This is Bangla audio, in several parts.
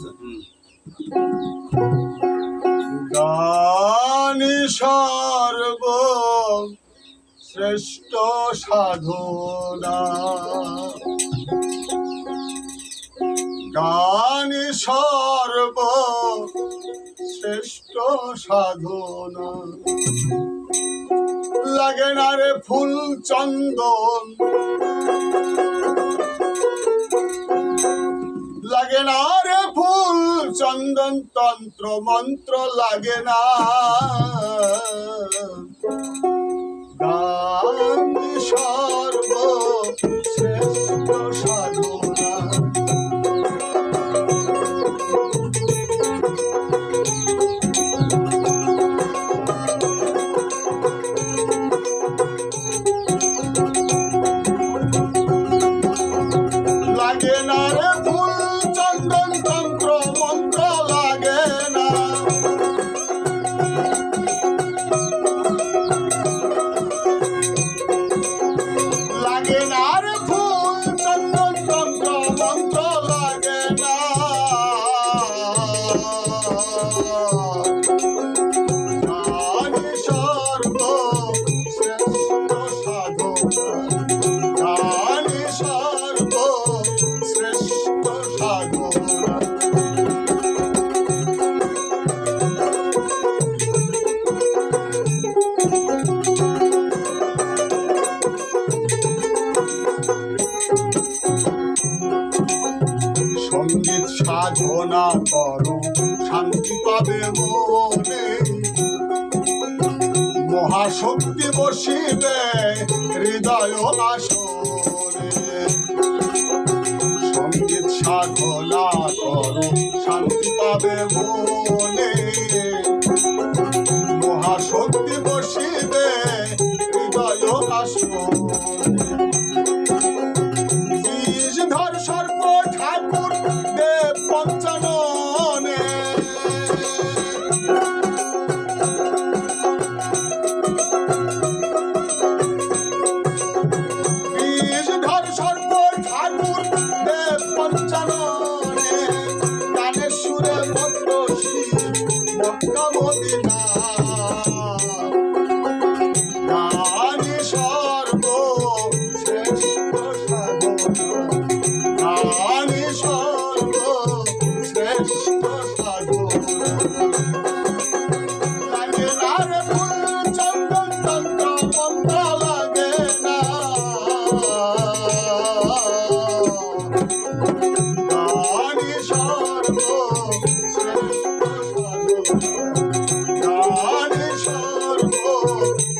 আছে গানি সর্ব শ্রেষ্ঠ সাধনা। গান সর্ব শ্রেষ্ঠ সাধনা। লাগে না রে ফুল চন্দন চন্দন তন্ত্র মন্ত্র লাগে না। সাধনা করো, শান্তি পাবে মনে। মহাশক্তি বসিবে হৃদয় আসনে। সংগীত সাধনা করো, শান্তি পাবে মনে।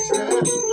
শ্রেষ্ঠ